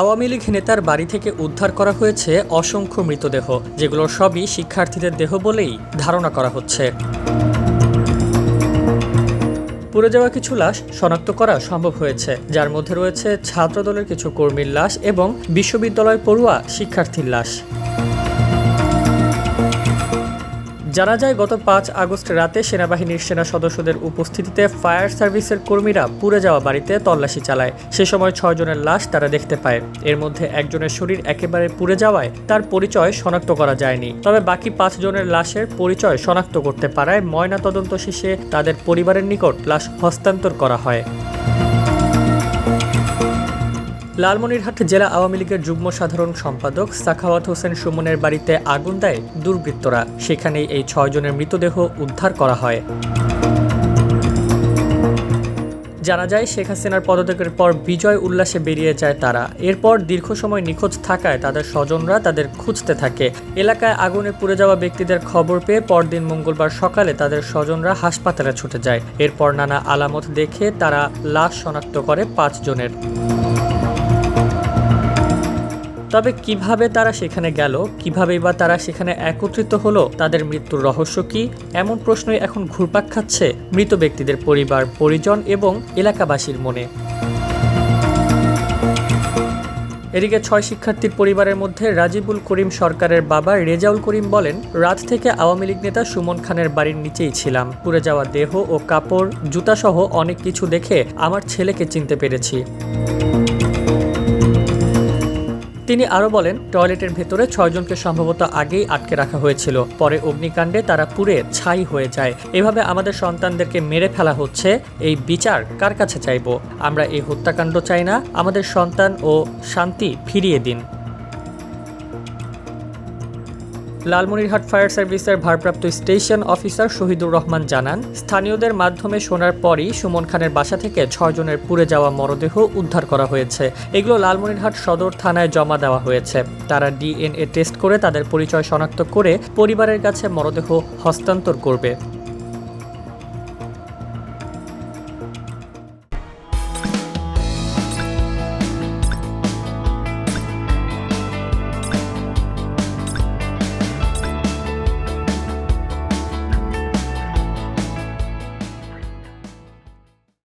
আওয়ামী লীগ নেতার বাড়ি থেকে উদ্ধার করা হয়েছে অসংখ্য মৃতদেহ, যেগুলো সবই শিক্ষার্থীদের দেহ বলেই ধারণা করা হচ্ছে। পুড়ে যাওয়া কিছু লাশ শনাক্ত করা সম্ভব হয়েছে, যার মধ্যে রয়েছে ছাত্রদলের কিছু কর্মীর লাশ এবং বিশ্ববিদ্যালয় পড়ুয়া শিক্ষার্থীর লাশ। জানা যায়, গত পাঁচ আগস্ট রাতে সেনাবাহিনীর সেনা সদস্যদের উপস্থিতিতে ফায়ার সার্ভিসের কর্মীরা পুড়ে যাওয়া বাড়িতে তল্লাশি চালায়। সে সময় ছয় জনের লাশ তারা দেখতে পায়। এর মধ্যে একজনের শরীর একেবারে পুড়ে যাওয়ায় তার পরিচয় শনাক্ত করা যায়নি। তবে বাকি পাঁচ জনের লাশের পরিচয় শনাক্ত করতে পারায় ময়না তদন্ত শেষে তাদের পরিবারের নিকট লাশ হস্তান্তর করা হয়। লালমনিরহাট জেলা আওয়ামী লীগের যুগ্ম সাধারণ সম্পাদক সাখাওয়াত হোসেন সুমনের বাড়িতে আগুন দেয় দুর্বৃত্তরা। সেখানেই এই ছয়জনের মৃতদেহ উদ্ধার করা হয়। জানা যায়, শেখ হাসিনার পদত্যাগের পর বিজয় উল্লাসে বেরিয়ে যায় তারা। এরপর দীর্ঘ সময় নিখোঁজ থাকায় তাদের স্বজনরা তাদের খুঁজতে থাকে। এলাকায় আগুনে পুড়ে যাওয়া ব্যক্তিদের খবর পেয়ে পরদিন মঙ্গলবার সকালে তাদের স্বজনরা হাসপাতালে ছুটে যায়। এরপর নানা আলামত দেখে তারা লাশ শনাক্ত করে পাঁচ জনের। তবে কীভাবে তারা সেখানে গেল, কিভাবেই বা তারা সেখানে একত্রিত হলো, তাদের মৃত্যুর রহস্য কি, এমন প্রশ্নই এখন ঘুরপাক খাচ্ছে মৃত ব্যক্তিদের পরিবার, পরিজন এবং এলাকাবাসীর মনে। এদিকে ছয় শিক্ষার্থীর পরিবারের মধ্যে রাজিবুল করিম সরকারের বাবা রেজাউল করিম বলেন, রাত থেকে আওয়ামী লীগ নেতা সুমন খানের বাড়ির নিচেই ছিলাম। পুড়ে যাওয়া দেহ ও কাপড়, জুতাসহ অনেক কিছু দেখে আমার ছেলেকে চিনতে পেরেছি। তিনি আরও বলেন, টয়লেটের ভেতরে ছয়জনকে সম্ভবত আগেই আটকে রাখা হয়েছিল। পরে অগ্নিকাণ্ডে তারা পুড়ে ছাই হয়ে যায়। এভাবে আমাদের সন্তানদেরকে মেরে ফেলা হচ্ছে। এই বিচার কার কাছে চাইব? আমরা এই হত্যাকাণ্ড চাই না। আমাদের সন্তান ও শান্তি ফিরিয়ে দিন। লালমনিরহাট ফায়ার সার্ভিসের ভারপ্রাপ্ত স্টেশন অফিসার শহীদুর রহমান জানান, স্থানীয়দের মাধ্যমে শোনার পরই সুমন খানের বাসা থেকে ছয়জনের পুড়ে যাওয়া মরদেহ উদ্ধার করা হয়েছে। এগুলো লালমনিরহাট সদর থানায় জমা দেওয়া হয়েছে। তারা ডিএনএ টেস্ট করে তাদের পরিচয় শনাক্ত করে পরিবারের কাছে মরদেহ হস্তান্তর করবে।